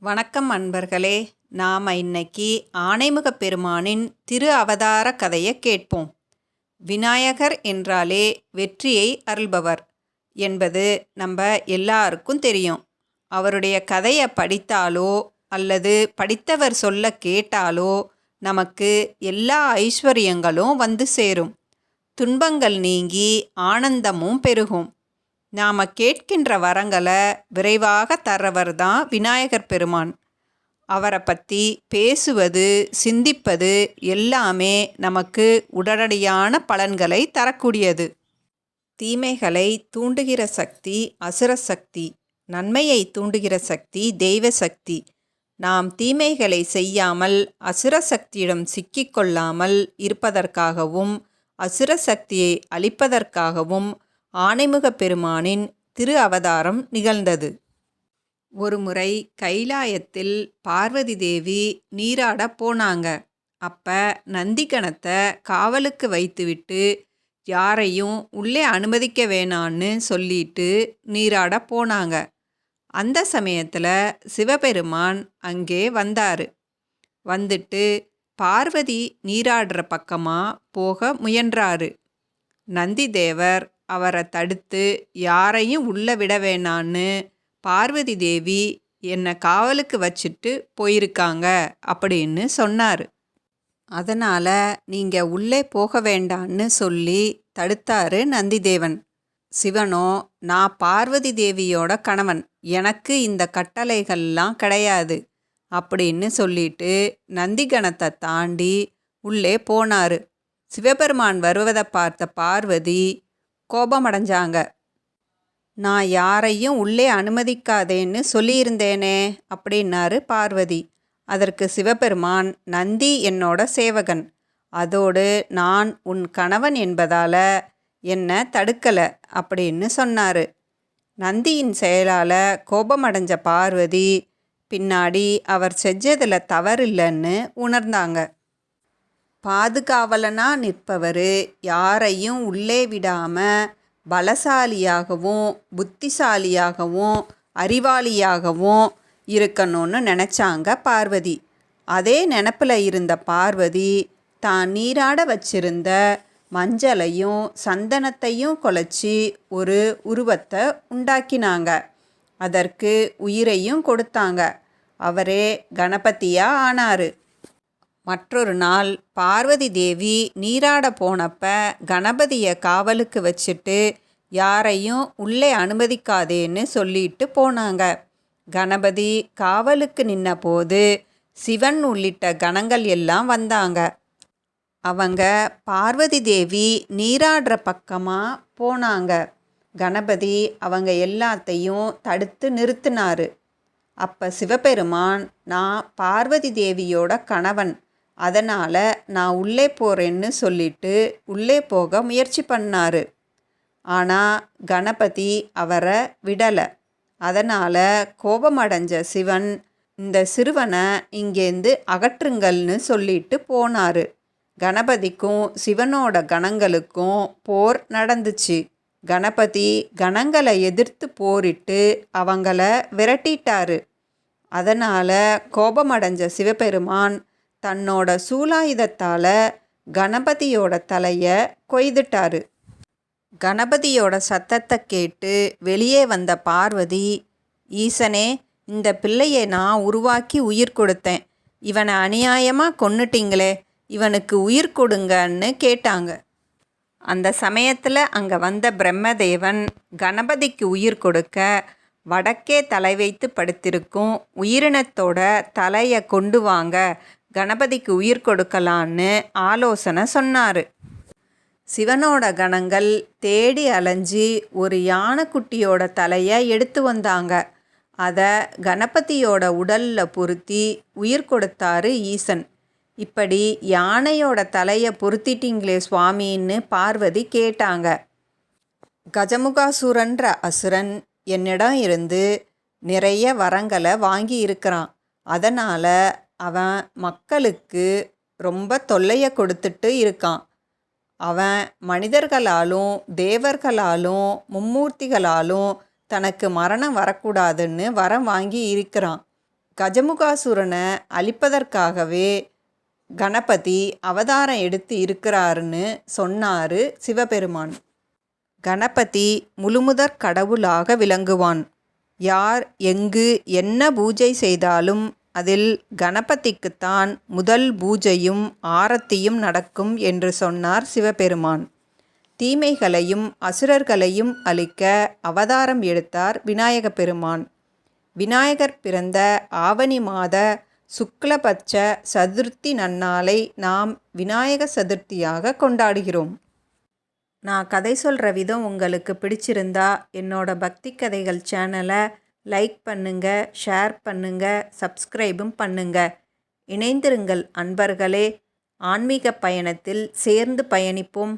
வணக்கம் அன்பர்களே நாம் இன்னைக்கு ஆனைமுகப் பெருமானின் திரு அவதார கதையை கேட்போம். விநாயகர் என்றாலே வெற்றியை அருள்பவர் என்பது நம்ம எல்லாருக்கும் தெரியும். அவருடைய கதையை படித்தாலோ அல்லது படித்தவர் சொல்ல கேட்டாலோ நமக்கு எல்லா ஐஸ்வர்யங்களும் வந்து சேரும். துன்பங்கள் நீங்கி ஆனந்தமும் பெருகும். நாம் கேட்கின்ற வரங்களை விரைவாக தர்றவர் தான் விநாயகர் பெருமான். அவரை பற்றி பேசுவது சிந்திப்பது எல்லாமே நமக்கு உடனடியான பலன்களை தரக்கூடியது. தீமைகளை தூண்டுகிற சக்தி அசுர சக்தி நன்மையை தூண்டுகிற சக்தி தெய்வ சக்தி. நாம் தீமைகளை செய்யாமல் அசுர சக்தியிடம் சிக்கிக்கொள்ளாமல் இருப்பதற்காகவும் அசுர சக்தியை அழிப்பதற்காகவும் ஆனைமுகப் பெருமானின் திரு அவதாரம் நிகழ்ந்தது ஒருமுறை கைலாயத்தில் பார்வதி தேவி நீராட போனாங்க. அப்ப நந்திகணத்தை காவலுக்கு வைத்துவிட்டு யாரையும் உள்ளே அனுமதிக்க வேணான்னு சொல்லிட்டு நீராட போனாங்க. அந்த சமயத்தில் சிவபெருமான் அங்கே வந்தார். வந்துட்டு பார்வதி நீராடுற பக்கமாக போக முயன்றாரு. நந்திதேவர் அவரை தடுத்து யாரையும் உள்ள விட வேணான்னு பார்வதி தேவி என்னை காவலுக்கு வச்சுட்டு போயிருக்காங்க அப்படின்னு சொன்னார். அதனால் நீங்கள் உள்ளே போக வேண்டான்னு சொல்லி தடுத்தாரு நந்திதேவன். சிவனோ நான் பார்வதி தேவியோட கணவன். எனக்கு இந்த கட்டளைகள்லாம் கிடையாது அப்படின்னு சொல்லிட்டு நந்திகணத்தை தாண்டி உள்ளே போனார். சிவபெருமான் வருவதை பார்த்த பார்வதி கோபமடைஞ்சாங்க. நான் யாரையும் உள்ளே அனுமதிக்காதேன்னு சொல்லியிருந்தேனே அப்படின்னாரு பார்வதி. அதற்கு சிவபெருமான் நந்தி என்னோட சேவகன். அதோடு நான் உன் கணவன் என்பதால் என்ன தடுக்கலை அப்படின்னு சொன்னார். நந்தியின் செயலால் கோபமடைஞ்ச பார்வதி பின்னாடி அவர் செஞ்சதில் தவறில்லைன்னு உணர்ந்தாங்க. பாதுகாவலனாக நிற்பவர். யாரையும் உள்ளே விடாமல் பலசாலியாகவும் புத்திசாலியாகவும் அறிவாளியாகவும் இருக்கணும்னு நினச்சாங்க பார்வதி. அதே நினப்பில் இருந்த பார்வதி தான் நீராட வச்சிருந்த மஞ்சளையும் சந்தனத்தையும் குலைச்சி ஒரு உருவத்தை உண்டாக்கினாங்க. அதற்கு உயிரையும் கொடுத்தாங்க. அவரே கணபதியாக ஆனார். மற்றொரு நாள் பார்வதி தேவி நீராட போனப்ப கணபதியை காவலுக்கு வச்சுட்டு யாரையும் உள்ளே அனுமதிக்காதேன்னு சொல்லிட்டு போனாங்க. கணபதி காவலுக்கு நின்ன போது சிவன் உள்ளிட்ட கணங்கள் எல்லாம் வந்தாங்க. அவங்க பார்வதி தேவி நீராடுற பக்கமாக போனாங்க. கணபதி அவங்க எல்லாத்தையும் தடுத்து நிறுத்தினாரு. அப்போ சிவபெருமான் நான் பார்வதி தேவியோட கணவன். அதனால் நான் உள்ளே போகிறேன்னு சொல்லிட்டு உள்ளே போக முயற்சி பண்ணார். ஆனால் கணபதி அவரை விடலை. அதனால் கோபமடைஞ்ச சிவன் இந்த சிறுவனை இங்கேருந்து அகற்றுங்கள்னு சொல்லிட்டு போனார். கணபதிக்கும் சிவனோட கணங்களுக்கும் போர் நடந்துச்சு. கணபதி கணங்களை எதிர்த்து போரிட்டு அவங்கள விரட்டிட்டாரு. அதனால் கோபமடைஞ்ச சிவபெருமான் தன்னோட சூலாயுதத்தால் கணபதியோட தலையை கொய்துட்டாரு. கணபதியோட சத்தத்தை கேட்டு வெளியே வந்த பார்வதி ஈசனே இந்த பிள்ளையை நான் உருவாக்கி உயிர் கொடுத்தேன். இவனை அநியாயமாக கொன்னுட்டீங்களே இவனுக்கு உயிர் கொடுங்கன்னு கேட்டாங்க. அந்த சமயத்தில் அங்கே வந்த பிரம்மதேவன் கணபதிக்கு உயிர் கொடுக்க வடக்கே தலை வைத்து படுத்திருக்கும் உயிரினத்தோட தலையை கொண்டு வாங்க கணபதிக்கு உயிர் கொடுக்கலான்னு ஆலோசனை சொன்னார். சிவனோட கணங்கள் தேடி அலைஞ்சி ஒரு யானைக்குட்டியோட தலையை எடுத்து வந்தாங்க. அதை கணபதியோட உடலில் பொருத்தி உயிர் கொடுத்தாரு ஈசன். இப்படி யானையோட தலையை பொருத்திட்டீங்களே சுவாமின்னு பார்வதி கேட்டாங்க. கஜமுகாசுரன்ற அசுரன் என்னிடம் இருந்து நிறைய வரங்களை வாங்கி இருக்கிறான். அதனால் அவன் மக்களுக்கு ரொம்ப தொல்லையை கொடுத்துட்டு இருக்கான். அவன் மனிதர்களாலும் தேவர்களாலும் மும்மூர்த்திகளாலும் தனக்கு மரணம் வரக்கூடாதுன்னு வரம் வாங்கி இருக்கிறான். கஜமுகாசுரனை அழிப்பதற்காகவே கணபதி அவதாரம் எடுத்து இருக்கிறாருன்னு சொன்னார் சிவபெருமான். கணபதி முழுமுதற் கடவுளாக விளங்குவான். யார் எங்கு என்ன பூஜை செய்தாலும் அதில் கணபதிக்குத்தான் முதல் பூஜையும் ஆரத்தியும் நடக்கும் என்று சொன்னார் சிவபெருமான். தீமைகளையும் அசுரர்களையும் அழிக்க அவதாரம் எடுத்தார் விநாயக பெருமான். விநாயகர் பிறந்த ஆவணி மாத சுக்லபட்ச சதுர்த்தி நன்னாளை நாம் விநாயக சதுர்த்தியாக கொண்டாடுகிறோம். நான் கதை சொல்கிற விதம் உங்களுக்கு பிடிச்சிருந்தா என்னோட பக்தி கதைகள் சேனலை லைக் பண்ணுங்க ஷேர் பண்ணுங்க சப்ஸ்கிரைபும் பண்ணுங்க. இணைந்திருங்கள் அன்பர்களே. ஆன்மீக பயணத்தில் சேர்ந்து பயணிப்போம்.